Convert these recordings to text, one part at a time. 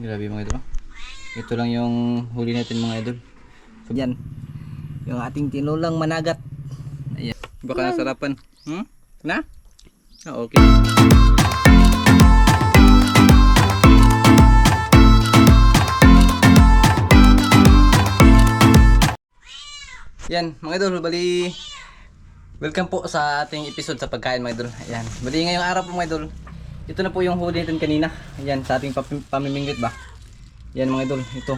Grabe mga idol. oh. Ito lang yung huli natin mga idol. So, yan. Yung ating tinulang managat. Ayan. Baka nasarapan. Hmm? Na? Ah, okay. Yan, mga idol, bali Welcome po sa ating episode sa pagkain mga idol. Ayan. Bali ngayong araw po mga idol. Ito na po yung huli natin kanina. Ayan, sa ating pam- pamimingwit ba? Yan mga idol, ito.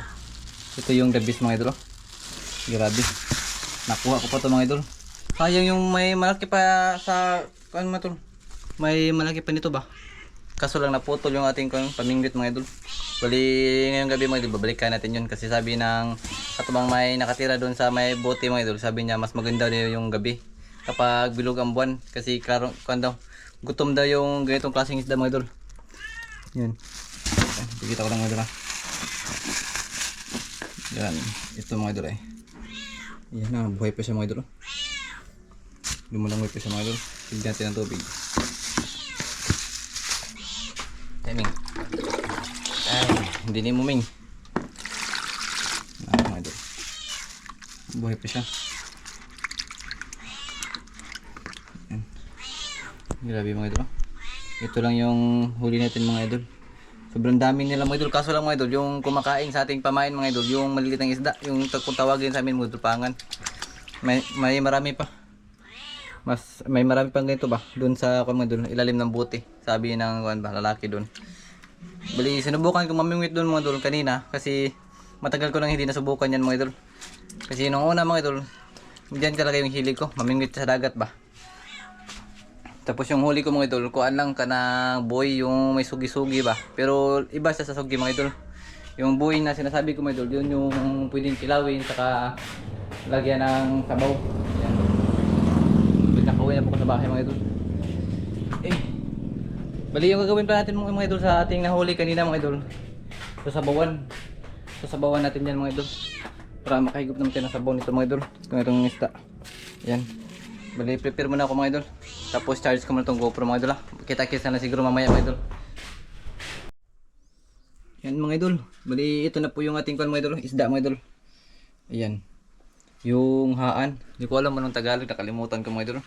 Ito yung the best mga idol. oh. Grabe. Nakuha ko pa to mga idol. Sayang yung may malaki pa sa kan mga. May malaki pa nito ba? Kaso lang naputol yung ating pamingwit mga idol. Bali ngayong gabi mga idol, babalikan natin yun kasi sabi ng katubang may nakatira doon sa may bote mga idol. Sabi niya mas maganda yung gabi kapag bilog ang buwan kasi klaro kan daw gutom daw yung ganitong klaseng isda mga idol. Ayan, Pagkita ko lang mga idol ha. Yan. Ito mga idol eh. Yan na, buhay pa siya mga idol. oh. Lumulangoy pa siya mga idol. Tignan natin ang tubig. Timing. Ay, hindi ni muming. Na mga idol. Buhay pa siya. Grabe mga idol. oh. Ito lang yung huli natin mga idol. Sobrang dami nila mga idol. Kaso lang mga idol, yung kumakain sa ating pamain mga idol, yung maliliit ng isda, yung tawagin sa amin mga idol, pangan. May, may marami pa. Mas may marami pang ganito ba? Doon sa mga idol, ilalim ng buti. Sabi ng kuwan ba, lalaki doon. Bali, sinubukan ko mamingwit doon mga idol kanina kasi matagal ko nang hindi nasubukan yan mga idol. Kasi nung una mga idol, diyan talaga yung hilig ko, mamingwit sa dagat ba. Tapos yung huli ko mga idol, kuan lang ka boy yung may sugi-sugi ba. Pero iba siya sa sugi mga idol. Yung boy na sinasabi ko mga idol, yun yung pwedeng kilawin saka lagyan ng sabaw. Yan. Pinakawin na po ko sa bahay mga idol. Eh, bali yung gagawin pa natin mga idol sa ating nahuli kanina mga idol. Sasabawan. Sasabawan natin yan mga idol. Para makahigop naman tayo ng sabaw nito mga idol. Itong itong isda. Yan. Bali, prepare muna ako mga idol. Tapos charge ko muna itong GoPro mga idol. ah. Kita-kita na siguro mamaya mga idol. Yan mga idol. Bali, ito na po yung ating kwan mga idol. Isda mga idol. Ayan. Yung haan. Hindi ko alam anong Tagalog. Nakalimutan ko mga idol.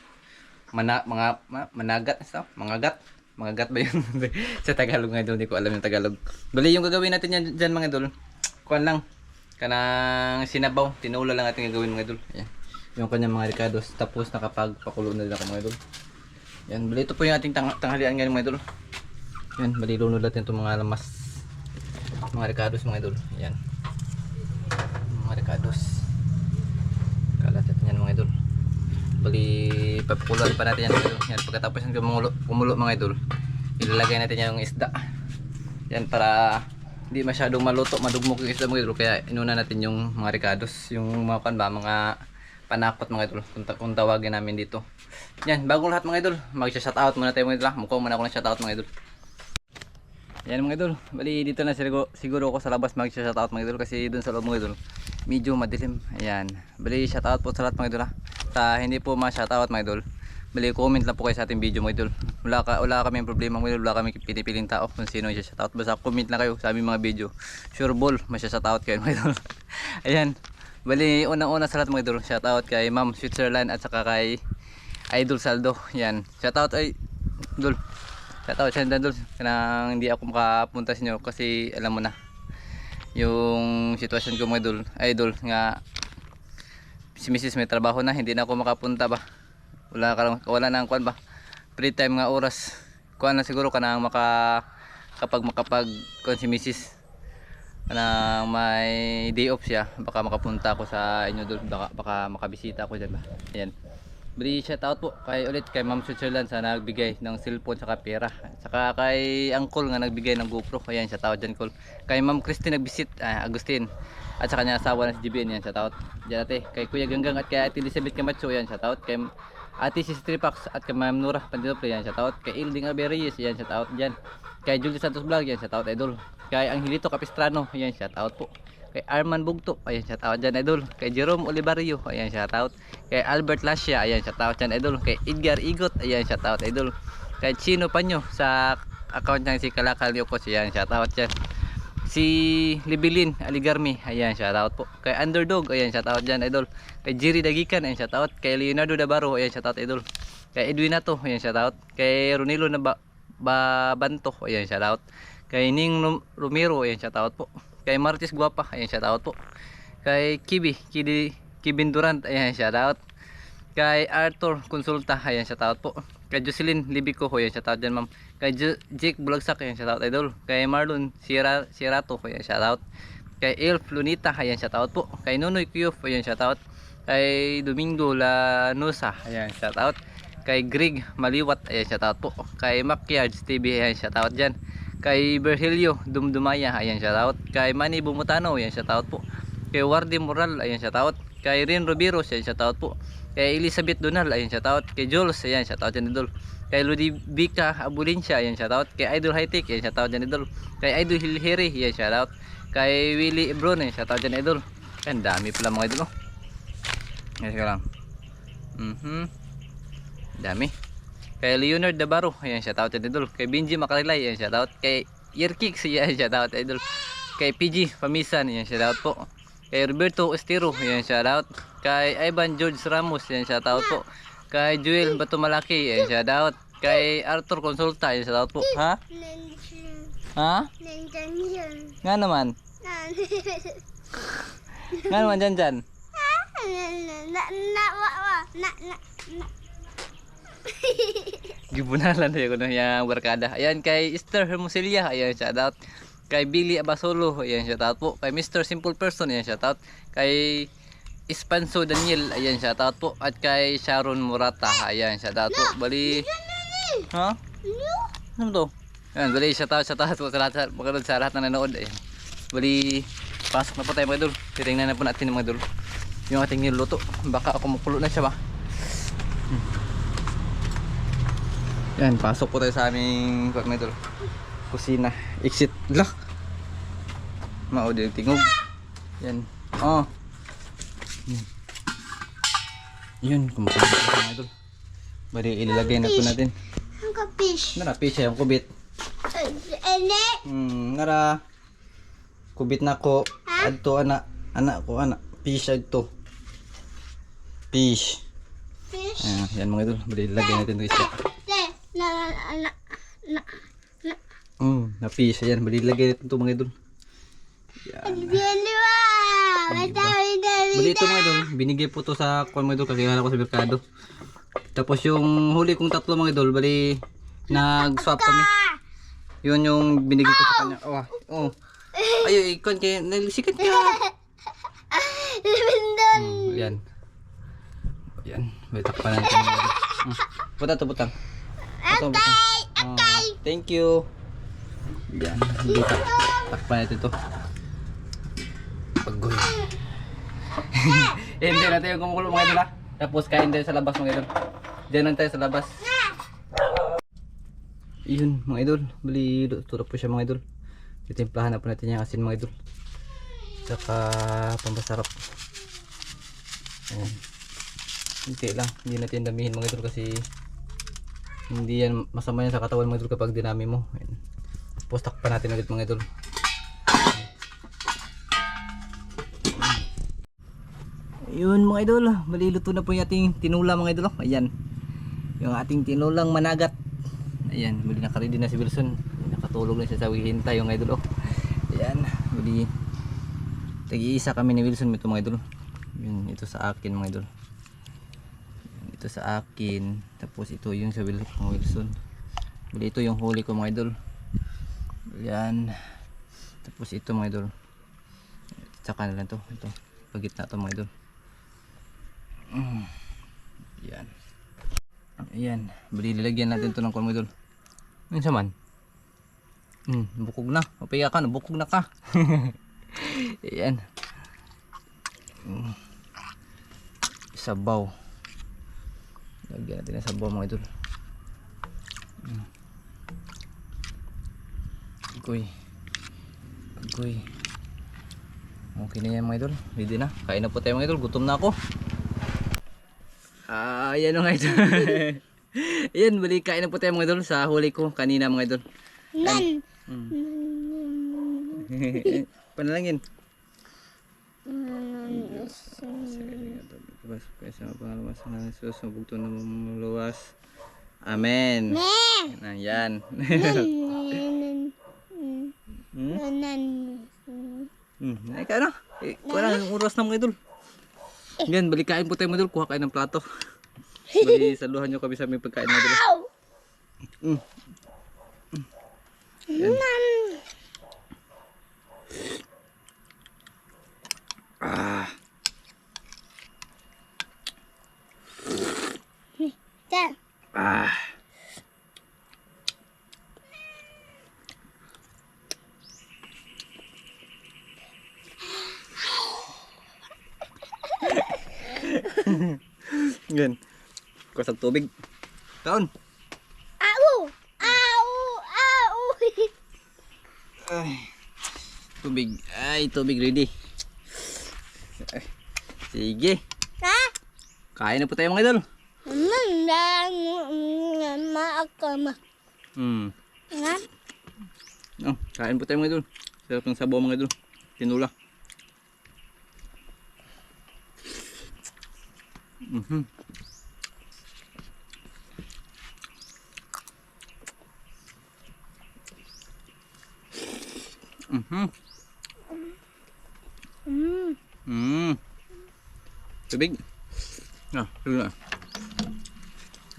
Mana, mga, ma, managat. Sa, mangagat. Mangagat ba yun? sa Tagalog mga idol. Hindi ko alam yung Tagalog. Bali, yung gagawin natin yan, dyan mga idol. Kuan lang. Kanang sinabaw. Tinula lang natin gagawin mga idol. Ayan. Yung kanyang mga ricados. Tapos nakapagpakulo na din ako mga idol. Yan. Bali, ito po yung ating tang tanghalian ngayon mga idol. Yan. Bali, lunod natin itong mga lamas. Mga ricados mga idol. Yan. Mga ricados. Kalat natin yan mga idol. Bali, papakuluan pa natin yan mga idol. Yan. Pagkatapos yan kumulo, kumulo mga idol. Ilalagay natin yung isda. Yan para hindi masyadong maluto, madugmok yung isda mga idol. Kaya inuna natin yung mga ricados. Yung mga kan ba, mga panakot mga idol. Kung, kung tawagin namin dito. Yan, bagong lahat mga idol. Mag-shoutout muna tayo mga idol. Mukhang muna ako ng shoutout mga idol. Yan mga idol. Bali dito na siguro, siguro ako sa labas mag-shoutout mga idol kasi doon sa loob mga idol medyo madilim. Ayan. Bali shoutout po sa lahat mga idol ha. Sa hindi po ma-shoutout mga idol. Bali comment lang po kayo sa ating video mga idol. Wala ka wala kaming problema mga idol, wala kaming pinipiling tao kung sino yung shoutout. Basta comment lang kayo sa aming mga video. Sure ball, ma-shoutout kayo mga idol. Ayan. Bali unang-una sa lahat mga idol, shoutout kay Ma'am Switzerland at saka kay Idol Saldo. Yan. Shoutout ay Idol. Shoutout sa Idol. Kanang hindi ako makapunta sa inyo kasi alam mo na yung sitwasyon ko mga idol, idol nga si Mrs. may trabaho na, hindi na ako makapunta ba. Wala ka wala na ang kwan ba. Free time nga oras. Kuan na siguro kanang maka kapag makapag kuan si Mrs. Kanang may day off siya, baka makapunta ako sa inyo doon, baka, baka makabisita ako diyan ba. Ayan. Bali shout out po kay ulit kay Ma'am Switzerland sa nagbigay ng cellphone saka pera. Saka kay Uncle nga nagbigay ng GoPro. Ayan, shout out dyan Col. Kay Ma'am Christine nagbisit, ah, Agustin. At saka niya asawa na si JBN yan, shout out. Diyan ate, kay Kuya Ganggang at kay Ate Elizabeth Camacho yan, shout out. Kay Ate Sis Tripax at kay Ma'am Nura Pandinople yan, shout out. Kay Ilding Aberreyes yan, shout out diyan. Kay Julie Santos Vlog yan, shout out idol. Kay Angelito Capistrano yan, shout out po kay Arman Bugto, ayan shout out dyan idol. Kay Jerome Olivario, ayan shout out. Kay Albert Lascia, ayan shout out dyan idol. Kay Edgar Igot, ayan shout out idol. Kay Chino Panyo sa account niya si Kalakal Yokos, ayan shout out dyan. Si Libilin Aligarmi, ayan, shout out po. Kay Underdog, ayan, shout out dyan, idol. Kay Jerry Dagikan, ayan, shout out. Kay Leonardo Dabaro, ayan, shout out, idol. Kay Edwin Nato, ayan, shout out. Kay Ronilo na ba Babanto, ayan, shout out. Kay Ning Rom- Romero, ayan, shout out po. Kay Martis Guapa, ayan, shout out po. Kay Kibi, Kidi, Kibin Durant, ayan, shout out. Kay Arthur Consulta, ayan, shout out po. Kay Jocelyn Libico, ayan, shout out dyan, ma'am. Kay Jo- Jake Bulagsak, ayan, shout out, idol. Kay Marlon Sierra, Sierrato, ayan, shout out. Kay Elf Lunita, ayan, shout out po. Kay Nunoy Kuyuf, ayan, shout out. Kay Domingo Lanusa, ayan, shout out. Kay Greg Maliwat, ayan, shout out po. Kay Mackyards TV, ayan, shout out dyan. Kay Berhelio Dumdumaya, ayan, shout out. Kay Manny Bumutano, ayan, shout out po. Kay Wardy Moral, ayan, shout out. Kay Rin Robiros, ayan, shout out po. Kay Elizabeth Donal, ayan, shout out. Kay Jules, ayan, shout out dyan, idol. Kay Ludivica Abulincia, ayan, shout out. Kay Idol High Tech, ayan, shout out dyan, idol. Kay Idol Hilheri, ayan, shout out. Kay Willie Ebron, ayan, shout out dyan, idol. Ayan, dami pala mga idol, oh. Ayan, sige lang. Mhm. Dami. Kay Leonard Dabaro, ayan, shout out dyan, idol. Kay Benji Makarilay, ayan, shout out. Kay Yerkix, ayan, shout out, idol. Kay PG Pamisan, ayan, shout out po. Kay Roberto Estero, ayan, shout out. Kay Ivan George Ramos, ayan, shout out po. Kay Joel Batumalaki, ayan, shout out. Kay Arthur Consulta, ayan, shout out po. Ha? Ha? Nandiyan yan. Nga naman. Nga naman dyan dyan. Na, na, wa, na, na, na. Gibunalan na yun yung barkada. Ayan kay Esther Hermosilya, ayan shout out. Kay Billy Abasolo, ayan shout out po. Kay Mr. Simple Person, ayan shout out. Kay Ispanso Daniel, ayan shout out po. At kay Sharon Murata, ayan shout out po. Bali, ha? Ano to? Ayan, bali shout out, shout out po sa lahat, maganood sa lahat na nanood. Ayan. Bali, pasok na po tayo mga idol. Titingnan na po natin mga idol. Yung ating niluluto. Baka kumukulo na siya ba? Yan, pasok po tayo sa aming mga idol. Kusina. Exit. Maod yung tingog. Yan. Oh. Yan. Yun, kumakain po mga idol. Bali, ilalagay na po natin. Ang kapish. Nara, pisha yung kubit. Ene. Hmm, nara. Kubit na ko. Adto, ana. Anak ko, ana. Pisha ito. Fish. Fish. Ayan, yan mga idol. Bali, ilalagay natin ito isda. Te. Na, na, na, na. Hmm, na fish. Ayan, bali, ilalagay natin ito mga idol. Yan. Dalawa. Matawi. Bali ito mga idol, binigay po to sa kwan mga idol, kakilala ko sa merkado. Tapos yung huli kong tatlo mga idol, bali nag-swap kami. Yun yung binigay ko sa kanya. Oh, oh. Ay, ikon kay nalisikat ka. Bindon. Hmm, yan. Yan, may takpan natin. Hmm. Puta to, putang. Puta, putang. Ah, thank you. Yan, tak takpan natin to. Pagoy. Hindi natin yung kumukulo mga idol ha. Tapos kain tayo sa labas mga idol. Diyan lang tayo sa labas. Yun mga idol. Bali, turap po siya mga idol. Titimplahan na po natin yung asin mga idol. Tsaka pampasarap. Ayan. Hindi lang. Hindi natin damihin mga idol kasi hindi yan masama yan sa katawan mga idol kapag dinami mo. Ayan. Tapos takpan natin ulit mga idol. Yun mga idol, maliluto na po yung ating tinula mga idol. Ayan. Yung ating tinulang managat. Ayan, muli nakaready na si Wilson. Nakatulog na siya sa hintay yung idol. Oh. Ayan, muli. Tag-iisa kami ni Wilson ito mga idol. Yun, ito sa akin mga idol. Ito sa akin. Tapos ito yung sa Wilson. Muli ito yung huli ko mga idol. Ayan. Tapos ito mga idol. Tsaka na lang to. Ito. Pagitna to mga idol. Mm. Yan. Ayan. Bali lalagyan natin to ng mga idol. Siya man? Hmm, bukog na. Mapaya ka na. Bukog na ka. Ayan. Mm. Sabaw. Lagyan natin ng sabaw mga idol. Mm. Agoy. Agoy. Okay na yan mga idol. Ready na. Kain na po tayo mga idol. Gutom na ako. Ah, yan mga idol. Ayan, bali kain na po tayo mga idol sa huli ko kanina mga idol. Nan. Mm. Panalangin. Na na. Amen. Me. Ayan. Nan- hmm? Hmm. Ay, ka na. Wala nang oras na mga idol. Yan, balikain po tayo mga idol. Kuha kayo ng plato. Bali, saluhan nyo kami sa aming pagkain idol. Ow! Mm. Nan- Ah. Yan. Ah. Yan. Kusag tubig. Taon. Au! Au! Au! Ay. Tubig. Ay, tubig ready. Ay. Sige. Ha? Kain na po tayo mga idol. Maakama. Hmm. Nga? Oh, kain po tayo mga idol. Sarap ng sabaw mga idol. Tinula. Mhm. Mhm. Mm. Mm. Tubig. Ah, tubig na.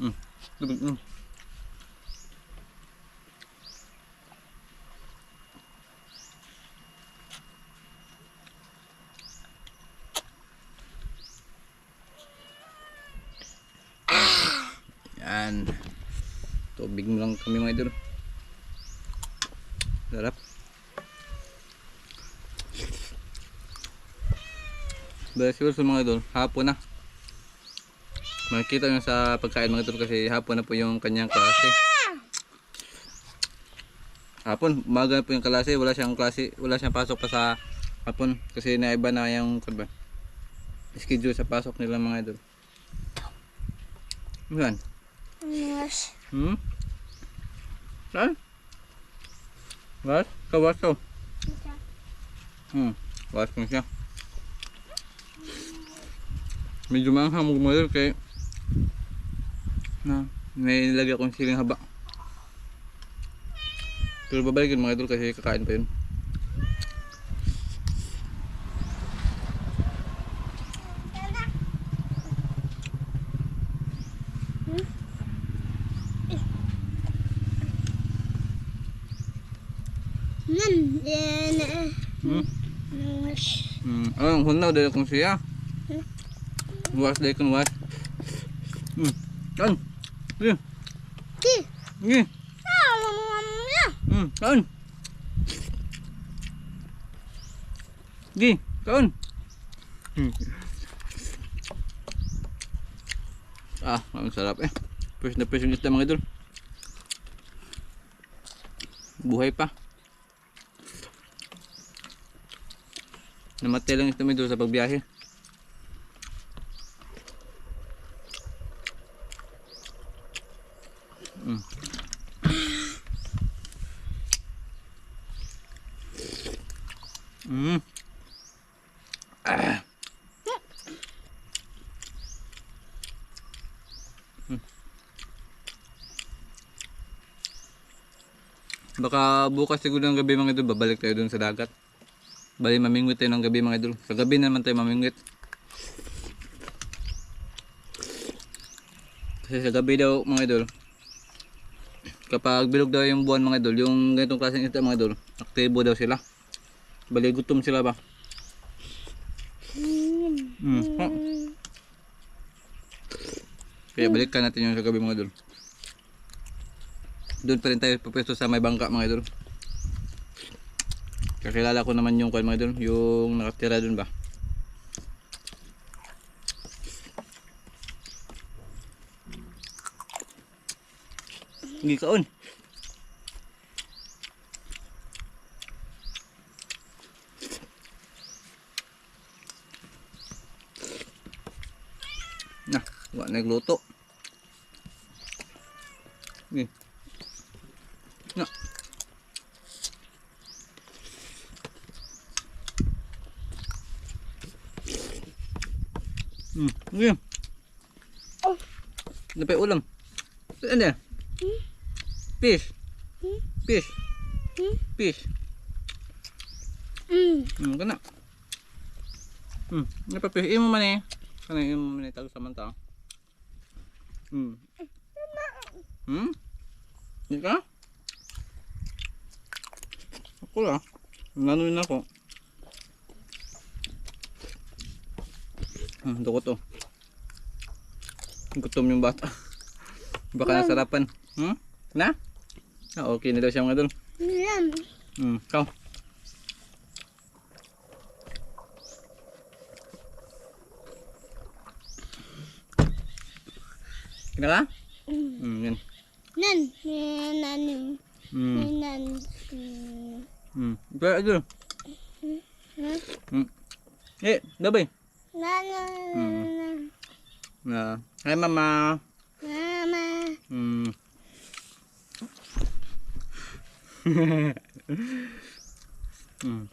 Mm. Tubig. Mm. Yan. Tubig mo lang kami mga idol. Sarap. Siguro sa mga idol, hapon na. Makikita nyo sa pagkain mga idol kasi hapon na po yung kanyang klase. Hapon, umaga po yung klase, wala siyang klase, wala siyang pasok pa sa hapon kasi naiba na yung ba, schedule sa pasok nila mga idol. Yan. Yes. Hmm? Saan? Was? Kawas to. Hmm. Na siya. Medyo maanghang mga idol kay na may nilagay akong siling haba. Pero babalikin mga idol kasi kakain pa yun. Hmm? Hmm. Oh, hunaw dahil kong siya. Was dahil kong was. Hmm. Kan. Sige. Ki. Mamamaya. Hmm. Kan. Sige. Kan. Hmm. Ah, ang sarap eh. Fresh na fresh yung isda mga idol. Buhay pa. Namatay lang isda mga idol sa pagbiyahe. Mm. Mm. Ah. Mm. Baka bukas siguro ng gabi mga idol, babalik tayo dun sa dagat. Bali mamingwit tayo ng gabi mga idol. Sa gabi naman tayo mamingwit. Kasi sa gabi daw mga idol, kapag bilog daw yung buwan mga idol, yung ganitong klaseng isda mga idol, aktibo daw sila. Bali gutom sila ba? Mm. Oh. Kaya balikan natin yung sa gabi mga idol. Doon pa rin tayo papesto sa may bangka mga idol. Kakilala ko naman yung kwan mga idol, yung nakatira doon ba? Hindi kaon. Na, wa nagluto. Ni. Na. Hmm. Okay. Oh. Ano pa ulam? Ano yan? Fish. Fish. Hmm? Fish. Mm. Hmm, kana. Hmm, pa fish? Imo man eh. Kana imo man eh tago sa manta. Hmm. Hmm? Hindi ka? Ako lang. Nanunin ako. Hmm, dukot oh. Gutom yung bata. Baka nasarapan. Hmm? Na? Ah, okay na daw siya mga dul. Yan. Hmm, ikaw. Kina ka? Mm. Hmm, yan. Nan. Nan. Hmm. Nan. Hmm. Pero idol. Hmm? Hmm. Eh, dabay. Nan. Na. Hi mama. Mama. Hmm. hmm.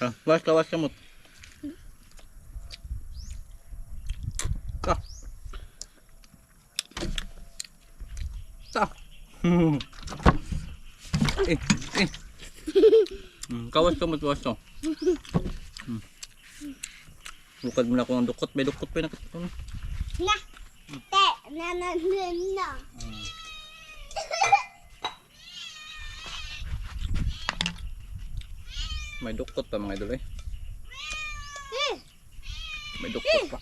Ah, was ka, was ka mo. Ka. Ka. eh, eh. Hmm, kawas ka mo, was ka. Hmm. Bukad mo na ako ng dukot. May dukot pa yung nakita Na. Te. Na na na na. May dukot pa mga idol eh. Eh. May dukot pa.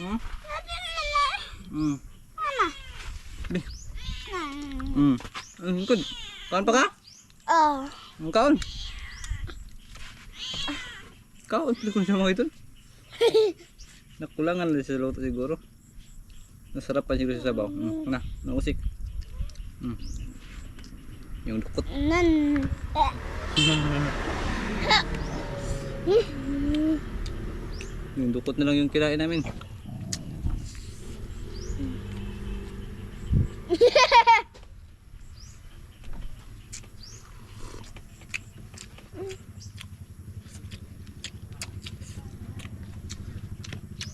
Hmm? Mo na. Hmm. Hmm. Hmm. Ang good. Kaon pa ka? Oh. Ang kaon. Kaon. Hindi ko siya mga idol. Nakulangan lang sa luto siguro. Nasarapan siguro sa sabaw. Hmm. Na, nausik. Hmm. Yung dukot. Nan. Yung dukot na lang yung kinain namin.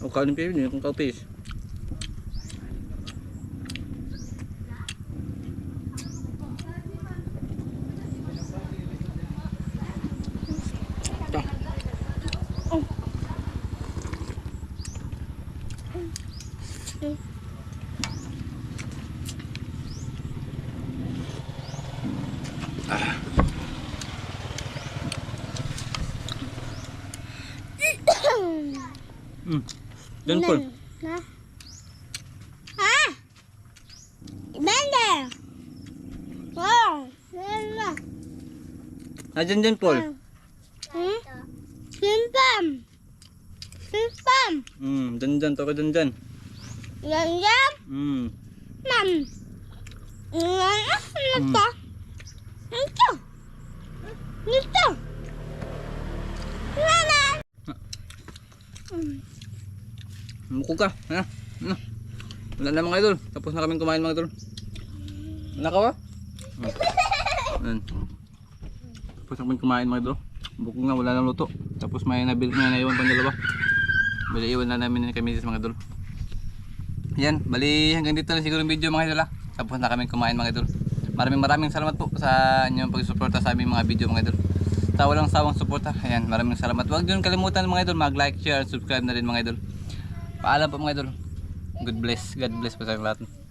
O kanin pa yun, yung kapis. Ito. Hmm. Dan Paul. Na. Ah. Bende. Wow. Lala. Ah, dyan Paul. Hmm? Simpam. Simpam. Hmm, dyan dyan. Toko dyan dyan. Yan yan. Hmm. Mam. Yan. Ano to? Ito. Ito. Nana. Muko ka. Ha? Ano? Wala na mga idol. Tapos na kaming kumain mga idol. Ka ba? Ayan. Tapos kaming kumain mga idol. Buko nga wala nang luto. Tapos may nabil may naiwan pang dalawa. Bali iwan na namin ni kami mga idol. Yan, bali hanggang dito na siguro yung video mga idol ha. Tapos na kaming kumain mga idol. Maraming maraming salamat po sa inyong pagsuporta sa aming mga video mga idol. Sa walang sawang suporta. Ayan, maraming salamat. Huwag din kalimutan mga idol, mag-like, share, and subscribe na rin mga idol. Paalam po mga idol. God bless. God bless po sa lahat.